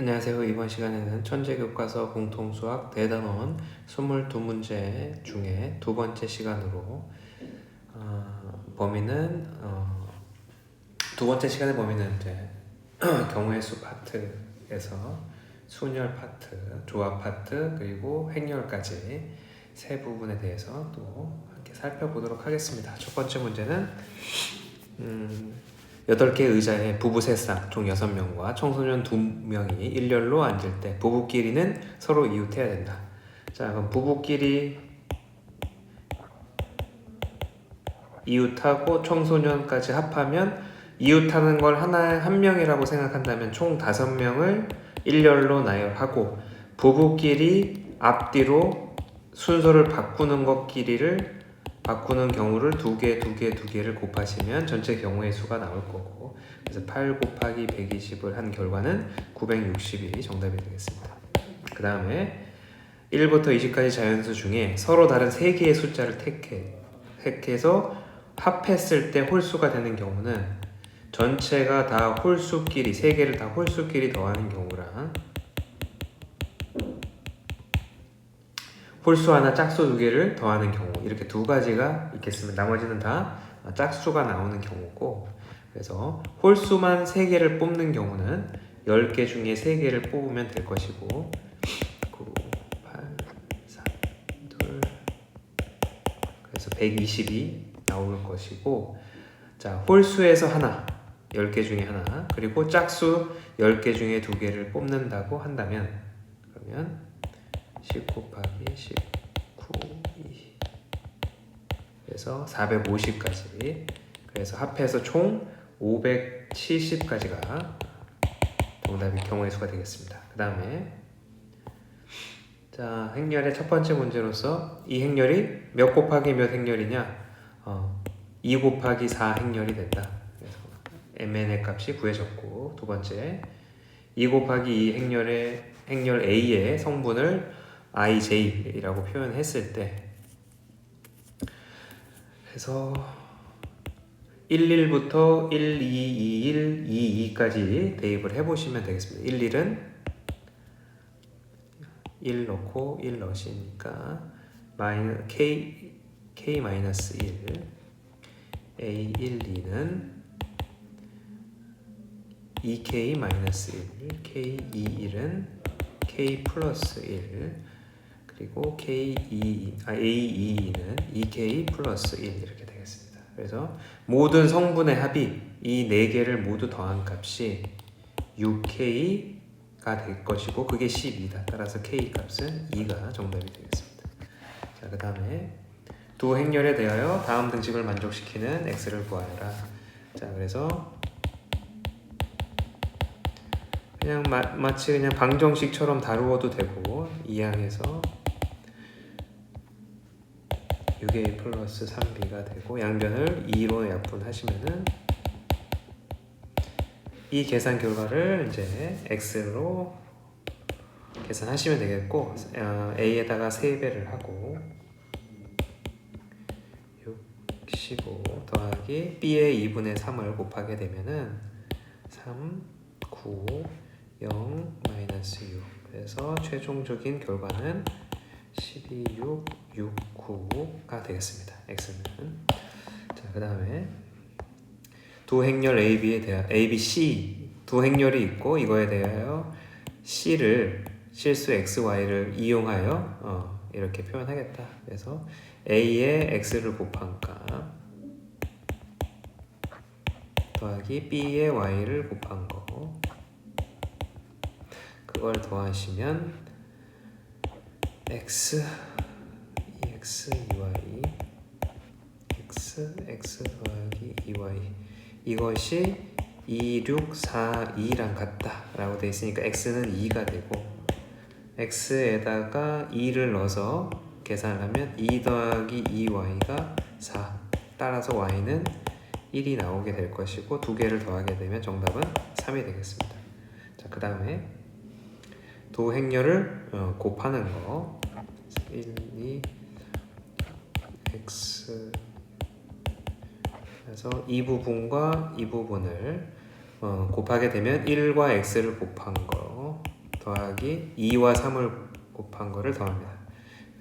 안녕하세요. 이번 시간에는 천재 교과서 공통수학 대단원 22문제 중에 두 번째 시간으로 어, 범위는 어, 두 번째 시간의 범위는 이제 경우의 수 파트에서 순열 파트, 조합 파트 그리고 행렬까지 세 부분에 대해서 또 함께 살펴보도록 하겠습니다. 첫 번째 문제는 음, 8개 의자에 부부 세 쌍, 총 6명과 청소년 2명이 일렬로 앉을 때 부부끼리는 서로 이웃해야 된다. 자, 그럼 부부끼리 이웃하고 청소년까지 합하면 이웃하는 걸 하나 한 명이라고 생각한다면 총 다섯 명을 일렬로 나열하고 부부끼리 앞뒤로 순서를 바꾸는 것끼리를 바꾸는 경우를 두 개, 두 개, 두 개를 곱하시면 전체 경우의 수가 나올 거고 그래서 8 곱하기 120을 한 결과는 960이 정답이 되겠습니다. 그 다음에 1부터 20까지 자연수 중에 서로 다른 세 개의 숫자를 택해, 택해서 합했을 때 홀수가 되는 경우는 전체가 다 홀수끼리 세 개를 다 홀수끼리 더하는 경우랑 홀수 하나 짝수 두 개를 더하는 경우. 이렇게 두 가지가 있겠습니다. 나머지는 다 짝수가 나오는 경우고. 그래서 홀수만 세 개를 뽑는 경우는 10개 중에 세 개를 뽑으면 될 것이고. 9, 8, 3, 2 그래서 120이 나올 것이고. 자 홀수에서 하나 10개 중에 하나 그리고 짝수 10개 중에 두 개를 뽑는다고 한다면 그러면 10 곱하기 19 2 그래서 450까지 그래서 합해서 총 570까지가 정답이 경우의 수가 되겠습니다. 그 다음에 자 행렬의 첫 번째 문제로서 이 행렬이 몇 곱하기 몇 행렬이냐 어, 2 곱하기 4 행렬이 된다. 그래서 mn의 값이 구해졌고 두 번째 2 곱하기 2 행렬의 행렬 a의 성분을 ij라고 표현했을 때. 그래서 11부터 1, 2, 2, 1, 2, 2까지 대입을 해보시면 되겠습니다. 1, 1은 1 넣고 1 넣으시니까 k, k 마이너스 1 a 1, 2는 2k 마이너스 1 k 2, 1은 k 플러스 1 그리고 k2 아 a2는 2k 플러스 1 이렇게 되겠습니다. 그래서 모든 성분의 합이 이네 개를 모두 더한 값이 6k가 될 것이고 그게 12다. 따라서 k 값은 2가 정답이 되겠습니다. 자, 그 다음에 두 행렬에 대하여 다음 등식을 만족시키는 x를 구하여라. 자, 그래서 그냥 마, 마치 그냥 방정식처럼 다루어도 되고 이항에서 6a 플러스 3b가 되고 양변을 2로 약분하시면은 이 계산 결과를 이제 x로 계산하시면 되겠고 어, a에다가 3배를 하고 65 더하기 b의 2분의 3을 곱하게 되면은 3, 9, 0, 마이너스 6 그래서 최종적인 결과는 12, 6, 6, 9가 되겠습니다. x는 자, 그 다음에 두 행렬 AB에 대하 ABC 두 행렬이 있고 이거에 대하여 C를 실수 XY를 이용하여 어, 이렇게 표현하겠다. 그래서 A에 X를 곱한 값 더하기 B에 Y를 곱한 거 그걸 더하시면 X x 2y x x 더하기 2y 이것이 2, 6, 4, 2랑 같다 라고 되어 있으니까 x는 2가 되고 x에다가 2를 넣어서 계산을 하면 2 더하기 2y가 4 따라서 y는 1이 나오게 될 것이고 두 개를 더하게 되면 정답은 3이 되겠습니다. 자 그 다음에 두 행렬을 어, 곱하는 거 1, 2, x 그래서 이 부분과 이 부분을 어, 곱하게 되면 1과 x를 곱한 거 더하기 2와 3을 곱한 거를 더합니다.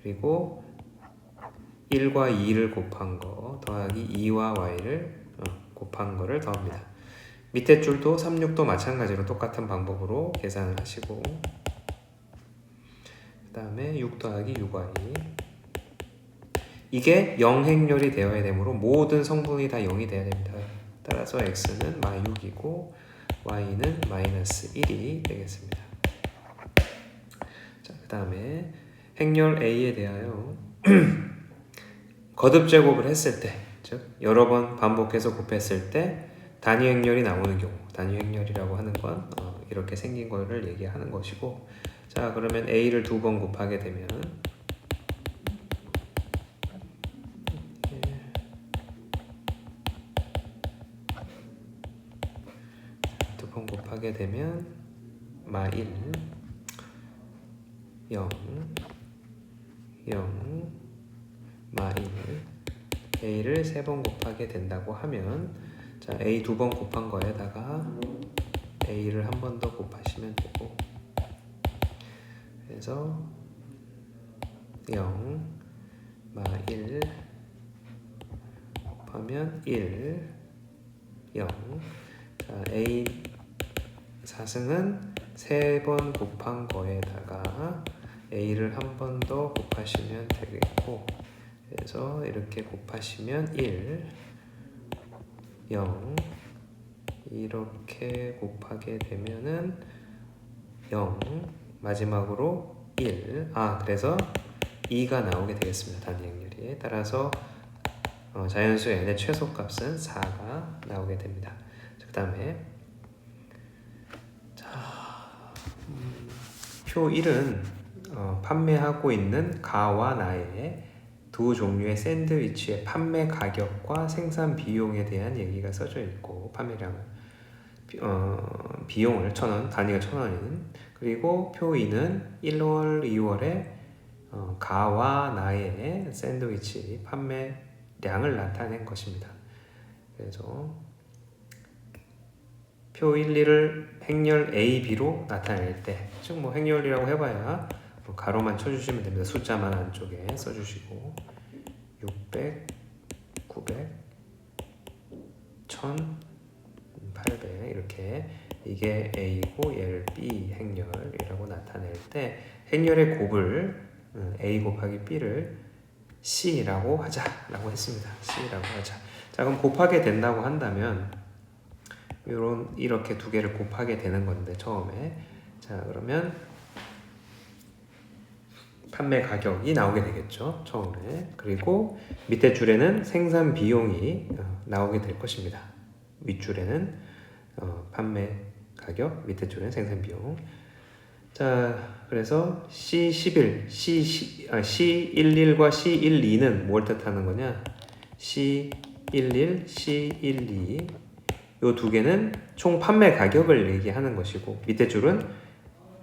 그리고 1과 2를 곱한 거 더하기 2와 y를 어, 곱한 거를 더합니다. 밑에 줄도 3, 6도 마찬가지로 똑같은 방법으로 계산을 하시고 그 다음에 6 더하기 6y 이게 영행렬이 되어야 되므로 모든 성분이 다 0이 돼야 됩니다. 따라서 x는 마 6이고 y는 마이너스 1이 되겠습니다. 자, 그 다음에 행렬 a에 대하여 거듭 제곱을 했을 때, 즉 여러 번 반복해서 곱했을 때 단위 행렬이 나오는 경우, 단위 행렬이라고 하는 건 어, 이렇게 생긴 거를 얘기하는 것이고, 자 그러면 a를 두 번 곱하게 되면 두 번 곱하게 되면 마 1 0 0 마 1 a를 세 번 곱하게 된다고 하면 자 a 두 번 곱한 거에다가 a를 한 번 더 곱하시면 되고 그래서 0 마 1 곱하면 1 0 자, A 4승은 세번 곱한 거에다가 A를 한 번 더 곱하시면 되겠고 그래서 이렇게 곱하시면 1 0 이렇게 곱하게 되면은 0 마지막으로 1 아 그래서 2가 나오게 되겠습니다. 단위 행렬이. 따라서 어, 자연수 n의 최소값은 4가 나오게 됩니다. 그 다음에 음, 표 1은 어, 판매하고 있는 가와 나의 두 종류의 샌드위치의 판매 가격과 생산 비용에 대한 얘기가 써져 있고 판매량을 비, 어, 비용을 천 원, 단위가 천 원인 그리고 표 2는 1월, 2월에 어, 가와 나의 샌드위치 판매량을 나타낸 것입니다. 그래서 표 1, 2를 행렬 A, B로 나타낼 때, 즉 뭐 행렬이라고 해봐야 뭐 가로만 쳐주시면 됩니다. 숫자만 안쪽에 써주시고 600, 900, 1000, 800 이렇게 이게 A고 얘를 B 행렬이라고 나타낼 때 행렬의 곱을 음, A 곱하기 B를 C라고 하자라고 했습니다. C라고 하자. 자 그럼 곱하게 된다고 한다면 이런 이렇게 두 개를 곱하게 되는 건데 처음에 자 그러면 판매 가격이 나오게 되겠죠 처음에 그리고 밑에 줄에는 생산 비용이 어, 나오게 될 것입니다 윗줄에는 어, 판매 가격 밑에 줄에는 생산 비용. 자 그래서 C11 C, 아, C11과 C12는 뭘 뜻하는 거냐? C11 C12 요 두 개는 총 판매 가격을 얘기하는 것이고 밑에 줄은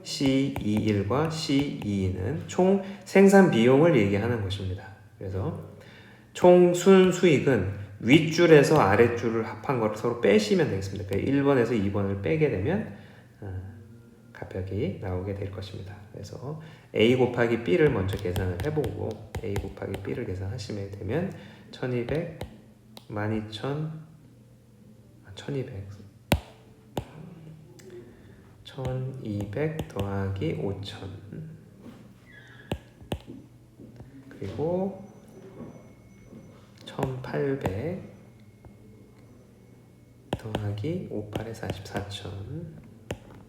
C21과 C22는 총 생산 비용을 얘기하는 것입니다. 그래서 총 순수익은 윗줄에서 아랫줄을 합한 거를 서로 빼시면 되겠습니다. 그러니까 1번에서 2번을 빼게 되면 어, 가격이 나오게 될 것입니다. 그래서 A 곱하기 B를 먼저 계산을 해보고 A 곱하기 B를 계산하시면 되면 1200, 12,000 1200 1200 더하기 5000 그리고 1800 더하기 58에 44000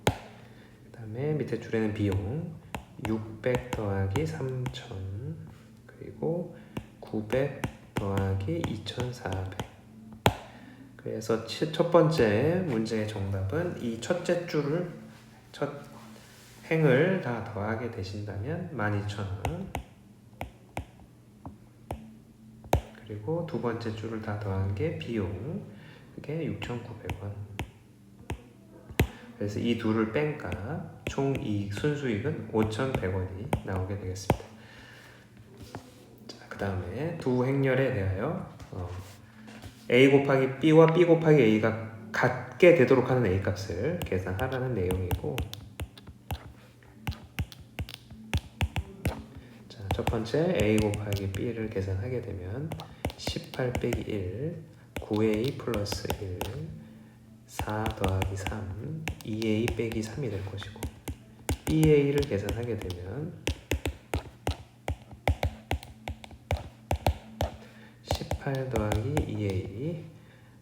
그 다음에 밑에 줄에는 비용 600 더하기 3000 그리고 900 더하기 2400 그래서 치- 첫 번째 문제의 정답은 이 첫째 줄을 첫 행을 다 더하게 되신다면 12,000원 그리고 두 번째 줄을 다 더한 게 비용 그게 6,900원. 그래서 이 둘을 뺀가 총 이익 순수익은 5,100원이 나오게 되겠습니다. 그 다음에 두 행렬에 대하여 어, a 곱하기 b와 b 곱하기 a가 같게 되도록 하는 a 값을 계산하라는 내용이고 자, 첫 번째 a 곱하기 b를 계산하게 되면 18 빼기 1 9a 플러스 1 4 더하기 3 2a 빼기 3이 될 것이고 ba를 계산하게 되면 18 더하기 2a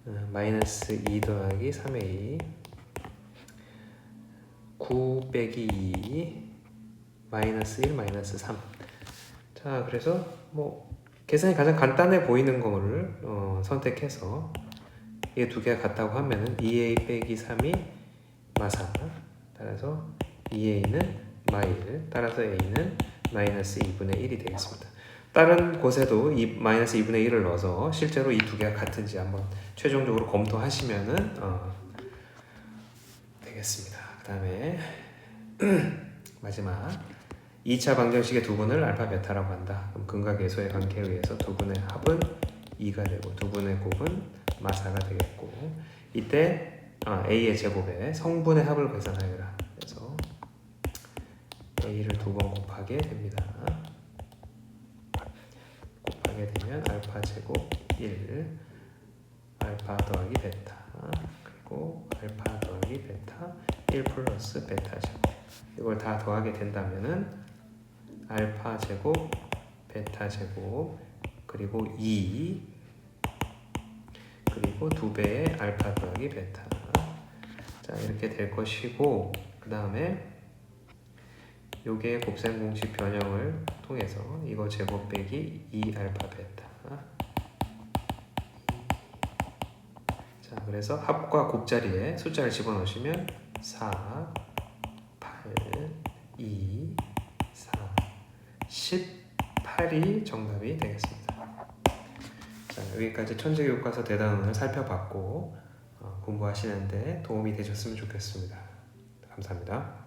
어, 마이너스 2 더하기 3a 9 빼기 2 마이너스 1 마이너스 3 자, 그래서 뭐 계산이 가장 간단해 보이는 거를 어, 선택해서 이게 두 개가 같다고 하면은 2a 빼기 3이 마사 따라서 2a는 마일 따라서 a는 마이너스 2분의 1이 되겠습니다. 다른 곳에도 이 마이너스 2분의 1을 넣어서 실제로 이 두 개가 같은지 한번 최종적으로 검토하시면은 어, 되겠습니다. 그 다음에 마지막 2차 방정식의 두 분을 알파 베타라고 한다. 그럼 근과 계수의 관계에 의해서 두 분의 합은 2가 되고 두 분의 곱은 마사가 되겠고 이때 아, a의 제곱에 성분의 합을 계산하여라. 그래서 a를 두 번 곱하게 됩니다. 곱하게 되면 알파 제곱 1 알파 더하기 베타 그리고 알파 더하기 베타 1 플러스 베타 제곱 이걸 다 더하게 된다면은 알파 제곱 베타 제곱 그리고 2 그리고 두 배의 알파 더하기 베타. 자 이렇게 될 것이고 그 다음에 요게 곱셈 공식 변형을 통해서 이거 제곱 빼기 2 알파 베타. 자 그래서 합과 곱자리에 숫자를 집어넣으시면 4 8 2 4 18이 정답이 되겠습니다. 자, 여기까지 천재 교과서 대단원을 살펴봤고 어, 공부하시는데 도움이 되셨으면 좋겠습니다. 감사합니다.